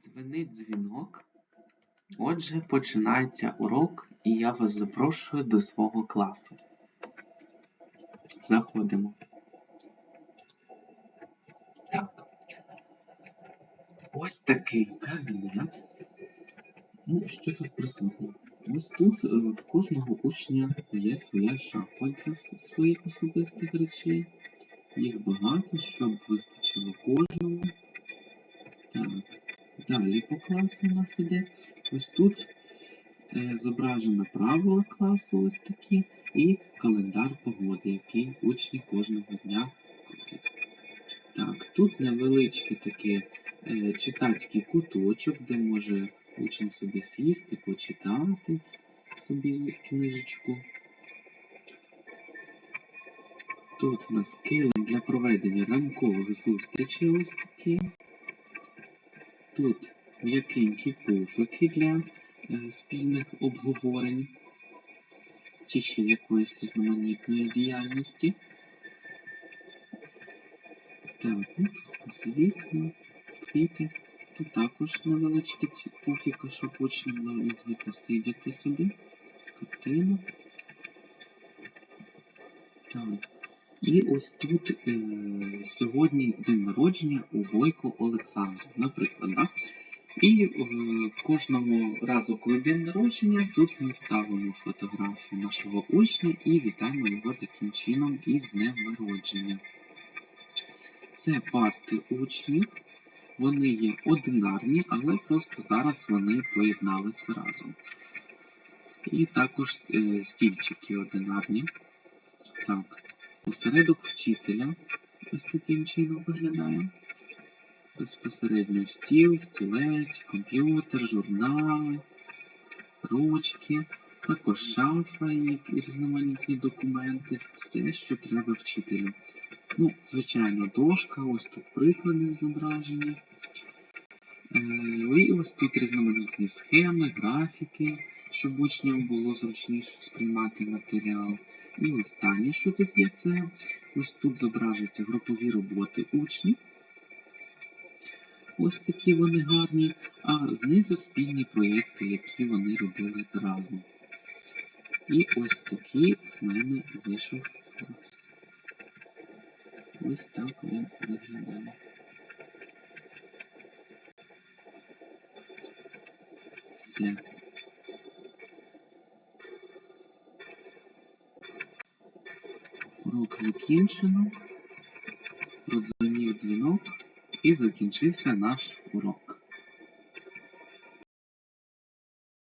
Дзвенить дзвінок. Отже, починається урок, і я вас запрошую до свого класу. Заходимо. Так. Ось такий кабінет. Ну, що тут присутнє? Ось тут е, в кожного учня є своя для своїх особистих речей. Їх багато, щоб вистачило кожному. Так. Далі по класу у нас іде. Ось тут е, зображено правила класу ось такі, і календар погоди, який учні кожного дня крутять. Так, тут невеличкий такий е, читацький куточок, де може учень собі сісти, почитати собі книжечку. Тут у нас килим для проведення ранкових зустрічей ось такі. Тут м'якенькі пуфики для е, спільних обговорень чи ще якоїсь різноманітної діяльності. Так, ну тут вікна, квіти. Тут також невеличкі ці пуфіки, щоб учні могли посидіти собі. Картина. Так. І ось тут е, сьогодні день народження у Войко Олександра, наприклад, да? І е, кожного разу, коли день народження, тут ми ставимо фотографію нашого учня і вітаємо його таким чином із днем народження. Це парти учнів. Вони є одинарні, але просто зараз вони поєдналися разом. І також е, стільчики одинарні. Так, осередок вчителя ось таким чином виглядає. Безпосередньо стіл, стілець, комп'ютер, журнали, ручки, також шафа і різноманітні документи, все, що треба вчителю. Ну, звичайно, дошка, ось тут приклади зображені. Е, І ось тут різноманітні схеми, графіки, щоб учням було зручніше сприймати матеріал. І останнє, що тут є, це ось тут зображуються групові роботи учнів. Ось такі вони гарні, а знизу спільні проєкти, які вони робили разом. І ось такий в мене вийшов клас. Ось так він виглядає. Все. Урок закінчено. Продзвонив дзвінок і закінчився наш урок.